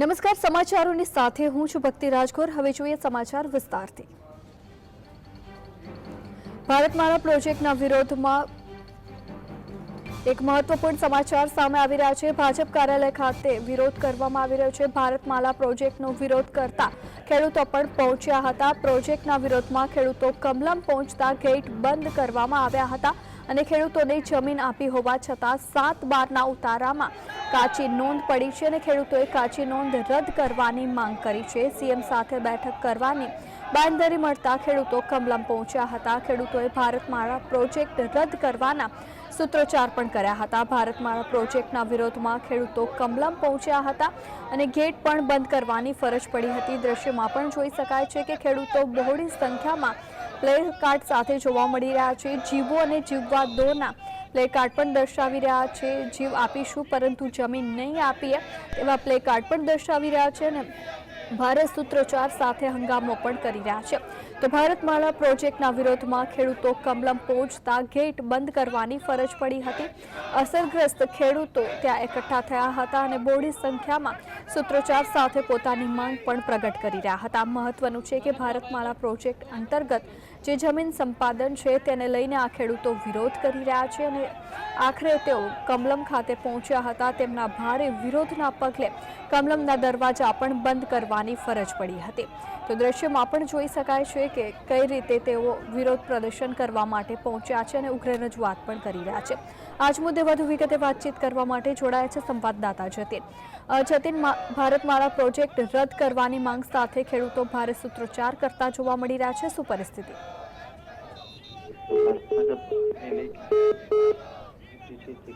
નમસ્કાર, સમાચારોની સાથે હું છું ભક્તિ રાજગોર. હવે જોઈએ સમાચાર વિસ્તારથી. ભારતમાળા પ્રોજેક્ટના વિરોધમાં એક મહત્વપૂર્ણ સમાચાર સામે આવી રહ્યા છે. ભાજપ કાર્યાલય ખાતે વિરોધ કરવામાં આવી રહ્યો છે. ભારતમાલા પ્રોજેક્ટનો વિરોધ કરતા ખેડૂતો પણ પહોંચ્યા હતા. પ્રોજેક્ટના વિરોધમાં ખેડૂતો કમલમ પહોંચતા ગેટ બંધ કરવામાં આવ્યા હતા. અને ખેડૂતોને જમીન આપી હોવા છતાં સાત બારના ઉતારામાં કાચી નોંધ પડી છે અને ખેડૂતોએ કાચી નોંધ રદ કરવાની માંગ કરી છે. સીએમ સાથે બેઠક કરવાની બાંધરી મળતા ખેડૂતો કમલમ પહોંચ્યા હતા. ખેડૂતોએ ભારતમાળા પ્રોજેક્ટ રદ કરવાના સૂત્રોચ્ચાર પણ કર્યા હતા. ભારતમાળા પ્રોજેક્ટના વિરોધમાં ખેડૂતો કમલમ પહોંચ્યા હતા અને ગેટ પણ બંધ કરવાની ફરજ પડી હતી. દ્રશ્યમાં પણ જોઈ શકાય છે કે ખેડૂતો બહોળી સંખ્યામાં પ્લે કાર્ડ સાથે જોવા મળી રહ્યા છે. જીવો અને જીવવા દોના પ્લે કાર્ડ પણ દર્શાવી રહ્યા છે. જીવ આપીશું પરંતુ જમીન નહીં આપીએ એવા પ્લે કાર્ડ પણ દર્શાવી રહ્યા છે અને ભારે સૂત્રોચ્ચાર સાથે હંગામો પણ કરી રહ્યા છે. તો ભારતમાળા પ્રોજેક્ટના વિરોધમાં ખેડૂતો કમલમ પહોંચતા ગેટ બંધ કરવાની ફરજ પડી હતી. અસરગ્રસ્ત ખેડૂતો ત્યાં એકઠા થયા હતા અને બોડી સંખ્યામાં સૂત્રોચ્ચાર સાથે પોતાની માંગ પણ પ્રગટ કરી રહ્યા હતા. મહત્વનું છે કે ભારતમાળા પ્રોજેક્ટ અંતર્ગત જે જમીન સંપાદન છે તેને લઈને આ ખેડૂતો વિરોધ કરી રહ્યા છે અને આખરે તેઓ કમલમ ખાતે પહોંચ્યા હતા. તેમના ભારે વિરોધના પગલે કમલમના દરવાજા પણ બંધ કરવાની ફરજ પડી હતી. તો દ્રશ્યમાં પણ જોઈ શકાય છે કે કઈ રીતે તેઓ વિરોધ પ્રદર્શન કરવા માટે પહોંચ્યા છે અને ઉગ્ર રજૂઆત પણ કરી રહ્યા છે. આજ મુદ્દે વધુ વિગતે વાતચીત કરવા માટે જોડાયા છે સંવાદદાતા જતીન. જતીન ભારતમાળા પ્રોજેક્ટ રદ કરવાની માંગ સાથે ખેડૂતો ભારે સૂત્રોચ્ચાર કરતા જોવા મળી રહ્યા છે. શું પરિસ્થિતિ? છે. છે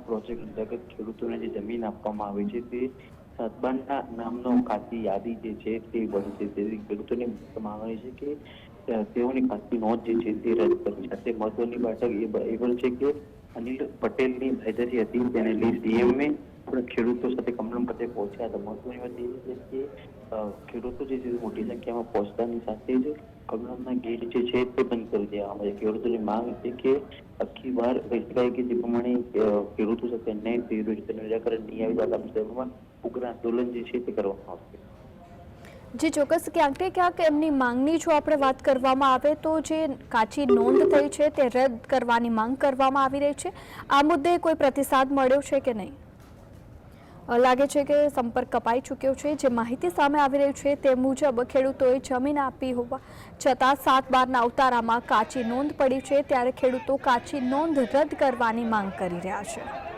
પ્રોજેક્ટ ખેડૂતોને જે જમીન આપવામાં આવે છે તે સદબાનના નામનો ખાતી યાદી જે છે તે બનશે તેથી ખેડૂતોને માંગણી છે કે તેઓની ખાતી નોંધ જે છે તે રદ કરવી. સાથે મહત્વની બેઠક એ પણ છે કે અનિલ પટેલની હાજરી હતી. તેને લઈ સીએમએ પણ ખેડૂતો સાથે કમલમ ખાતે પહોંચ્યા હતા. મહત્વની વાત એ છે કે ખેડૂતો જે મોટી સંખ્યામાં પહોંચતાની સાથે જ કમલમના ગેટ જે છે, તે બંધ કરી દેવામાં આવે ખેડૂતોની માંગ છે કે આખી વાર કહી કે જે પ્રમાણે ખેડૂતો સાથે અન્યાય થઈ રહ્યો છે, તેનું નિરાકરણ નહીં આવી તો આગામી સમયમાં ઉગ્ર આંદોલન જે છે, તે કરવામાં આવશે. જે ચોક્કસ ક્યાંક ને ક્યાંક એમની માંગની જો આપણે વાત કરવામાં આવે તો જે કાચી નોંધ થઈ છે, તે રદ કરવાની માંગ કરવામાં આવી રહી છે. આ મુદ્દે કોઈ પ્રતિસાદ મળ્યો છે કે નહીં? લાગે છે કે સંપર્ક કપાઈ ચૂક્યો છે. જે માહિતી સામે આવી રહી છે તે મુજબ ખેડૂતોએ જમીન આપી હોવા છતાં સાત બારના અવતારામાં કાચી નોંધ પડી છે. ત્યારે ખેડૂતો કાચી નોંધ રદ કરવાની માંગ કરી રહ્યા છે.